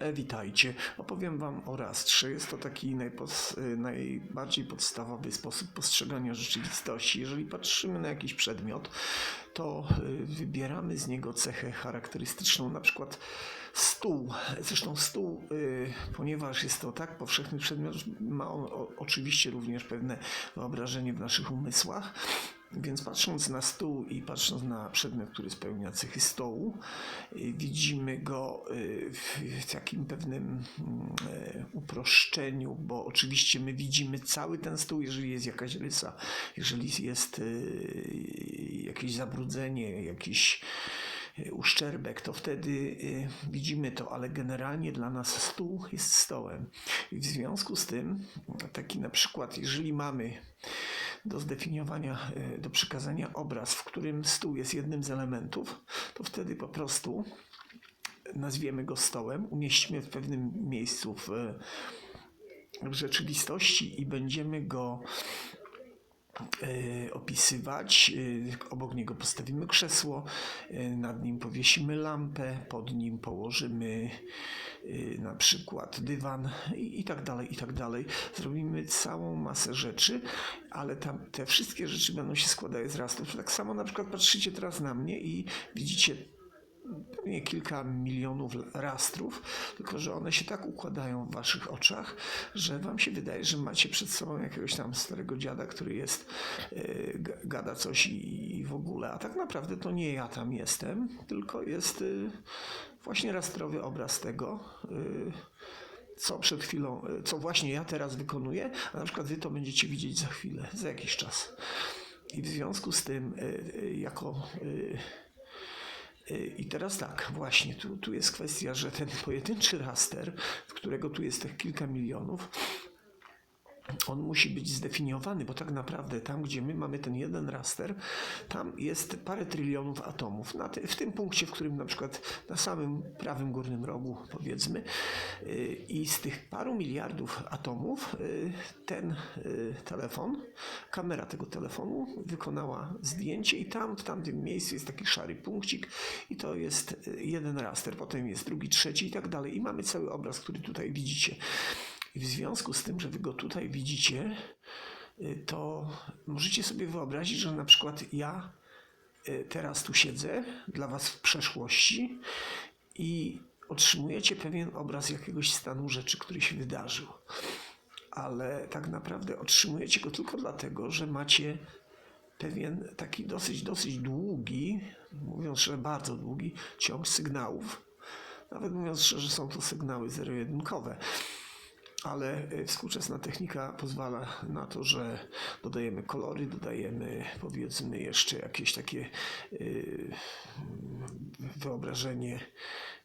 E, Witajcie. Opowiem Wam o rastrze. Jest to taki y, najbardziej podstawowy sposób postrzegania rzeczywistości. Jeżeli patrzymy na jakiś przedmiot, to y, wybieramy z niego cechę charakterystyczną, na przykład stół. Zresztą stół, ponieważ jest to tak powszechny przedmiot, ma on oczywiście również pewne wyobrażenie w naszych umysłach. Więc patrząc na stół i patrząc na przedmiot, który spełnia cechy stołu, y, widzimy go y, w takim pewnym mm, e, uproszczeniu, bo oczywiście my widzimy cały ten stół, jeżeli jest jakaś rysa, jeżeli jest y, jakieś zabrudzenie, jakiś uszczerbek, to wtedy widzimy to, ale generalnie dla nas stół jest stołem. I w związku z tym, taki na przykład, jeżeli mamy do zdefiniowania, e, do przekazania obraz, w którym stół jest jednym z elementów, to wtedy po prostu nazwiemy go stołem, umieścimy w pewnym miejscu w, w rzeczywistości i będziemy go e, opisywać. E, Obok niego postawimy krzesło, e, nad nim powiesimy lampę, pod nim położymy na przykład dywan i, i tak dalej, i tak dalej. Zrobimy całą masę rzeczy, ale tam te wszystkie rzeczy będą się składały z rastów. Tak samo na przykład patrzycie teraz na mnie i widzicie pewnie kilka milionów rastrów, tylko że one się tak układają w waszych oczach, że wam się wydaje, że macie przed sobą jakiegoś tam starego dziada, który jest, g- gada coś i, w ogóle. A tak naprawdę to nie ja tam jestem, tylko jest yy, właśnie rastrowy obraz tego. Yy, co przed chwilą, co właśnie ja teraz wykonuję, a na przykład wy to będziecie widzieć za chwilę, za jakiś czas. I w związku z tym, jako i teraz tak, właśnie, tu, tu jest kwestia, że ten pojedynczy raster, którego tu jest tych kilka milionów, on musi być zdefiniowany, bo tak naprawdę tam, gdzie my mamy ten jeden raster, tam jest parę trylionów atomów. W tym punkcie, w którym na przykład na samym prawym górnym rogu, powiedzmy, yy, i z tych paru miliardów atomów yy, ten yy, telefon, kamera tego telefonu wykonała zdjęcie i tam, w tamtym miejscu jest taki szary punkcik i to jest jeden raster, potem jest drugi, trzeci i tak dalej. I mamy cały obraz, który tutaj widzicie. I w związku z tym, że wy go tutaj widzicie, y, to możecie sobie wyobrazić, że na przykład ja y, teraz tu siedzę dla was w przeszłości i otrzymujecie pewien obraz jakiegoś stanu rzeczy, który się wydarzył. Ale tak naprawdę otrzymujecie go tylko dlatego, że macie pewien taki dosyć, dosyć długi, mówiąc że bardzo długi, ciąg sygnałów. Nawet mówiąc szczerze, są to sygnały zero-jedynkowe ale y, współczesna technika pozwala na to, że dodajemy kolory, dodajemy powiedzmy jeszcze jakieś takie y, wyobrażenie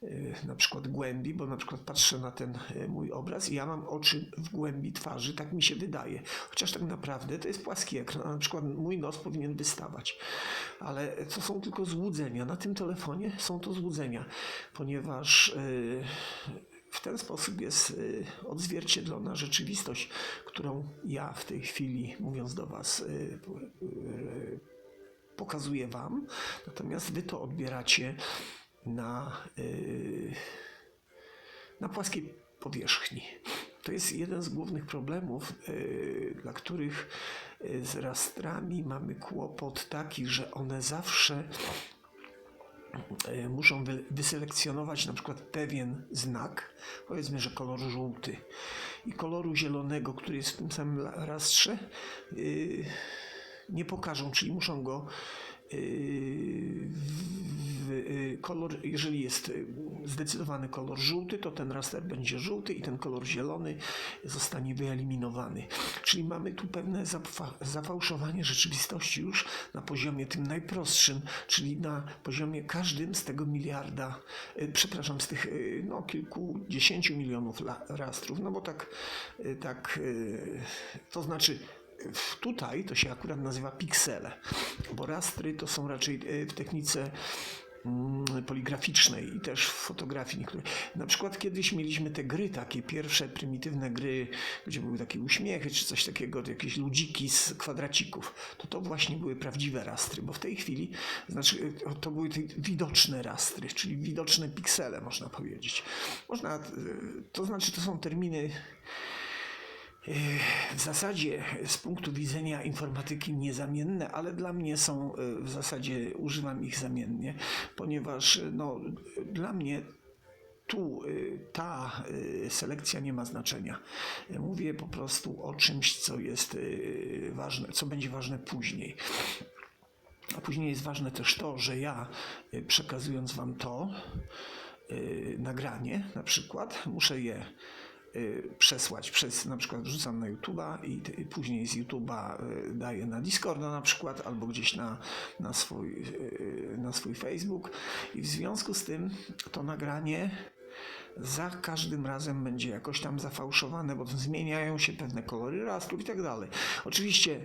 y, na przykład głębi, bo na przykład patrzę na ten mój obraz i ja mam oczy w głębi twarzy, tak mi się wydaje. Chociaż tak naprawdę to jest płaski ekran, na przykład mój nos powinien wystawać. Ale to są tylko złudzenia. Na tym telefonie są to złudzenia, ponieważ y, w ten sposób jest y, odzwierciedlona rzeczywistość, którą ja w tej chwili, mówiąc do Was, y, y, pokazuję Wam. Natomiast Wy to odbieracie na, na płaskiej powierzchni. To jest jeden z głównych problemów, dla których z rastrami mamy kłopot taki, że one zawsze muszą wy, wyselekcjonować na przykład pewien znak, powiedzmy, że kolor żółty. I koloru zielonego, który jest w tym samym rastrze, yy, nie pokażą, czyli muszą go yy, kolor, jeżeli jest yy, zdecydowany kolor żółty, to ten raster będzie żółty i ten kolor zielony zostanie wyeliminowany. Czyli mamy tu pewne zafa- zafałszowanie rzeczywistości już na poziomie tym najprostszym, czyli na poziomie każdym z tego miliarda, yy, przepraszam, z tych no, kilkudziesięciu milionów rastrów, no bo tak, tak to znaczy tutaj to się akurat nazywa piksele, bo rastry to są raczej w technice poligraficznej i też w fotografii niektórych. Na przykład kiedyś mieliśmy te gry, takie pierwsze prymitywne gry, gdzie były takie uśmiechy czy coś takiego, jakieś ludziki z kwadracików. To to właśnie były prawdziwe rastry, bo w tej chwili znaczy, to- to były te widoczne rastry, czyli widoczne piksele, można powiedzieć. Można, y, to znaczy, to są terminy w zasadzie z punktu widzenia informatyki niezamienne, ale dla mnie są y, w zasadzie używam ich zamiennie, ponieważ y, no, dla mnie tu ta selekcja nie ma znaczenia. Mówię po prostu o czymś, co jest ważne, co będzie ważne później. A później jest ważne też to, że ja przekazując Wam to nagranie, na przykład, muszę je przesłać przez, na przykład wrzucam na YouTube'a i, później z YouTube'a y, daję na Discorda na przykład, albo gdzieś na, na, swój, y, na swój Facebook i w związku z tym to nagranie za każdym razem będzie jakoś tam zafałszowane, bo zmieniają się pewne kolory rastrów i tak dalej. Oczywiście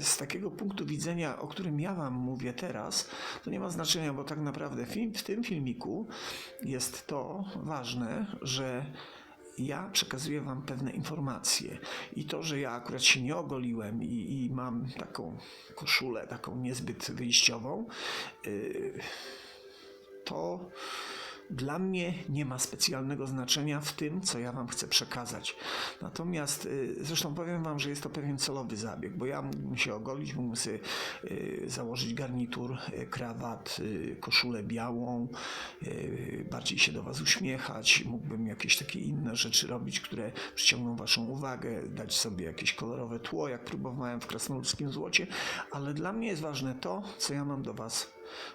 z takiego punktu widzenia, o którym ja Wam mówię teraz, to nie ma znaczenia, bo tak naprawdę film, w tym filmiku jest to ważne, że ja przekazuję Wam pewne informacje. I to, że ja akurat się nie ogoliłem i, i mam taką koszulę, taką niezbyt wyjściową, yy, to dla mnie nie ma specjalnego znaczenia w tym, co ja Wam chcę przekazać. Natomiast y, zresztą powiem Wam, że jest to pewien celowy zabieg, bo ja mógłbym się ogolić, mógłbym sobie y, założyć garnitur, y, krawat, koszulę białą, bardziej się do Was uśmiechać, mógłbym jakieś takie inne rzeczy robić, które przyciągną Waszą uwagę, dać sobie jakieś kolorowe tło, jak próbowałem w krasnoludzkim złocie, ale dla mnie jest ważne to, co ja mam do Was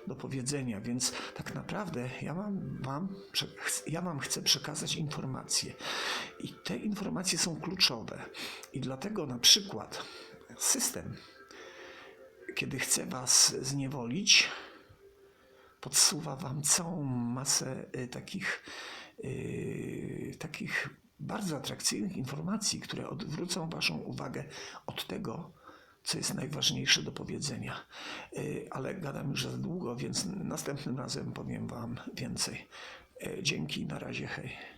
do powiedzenia, więc tak naprawdę ja wam, ch- ja wam chcę przekazać informacje. I te informacje są kluczowe. I dlatego na przykład system, kiedy chce was zniewolić, podsuwa wam całą masę y, takich, y, takich bardzo atrakcyjnych informacji, które odwrócą waszą uwagę od tego, co jest najważniejsze do powiedzenia. Y, Ale gadam już za długo, więc następnym razem powiem wam więcej. Y, Dzięki, na razie, hej.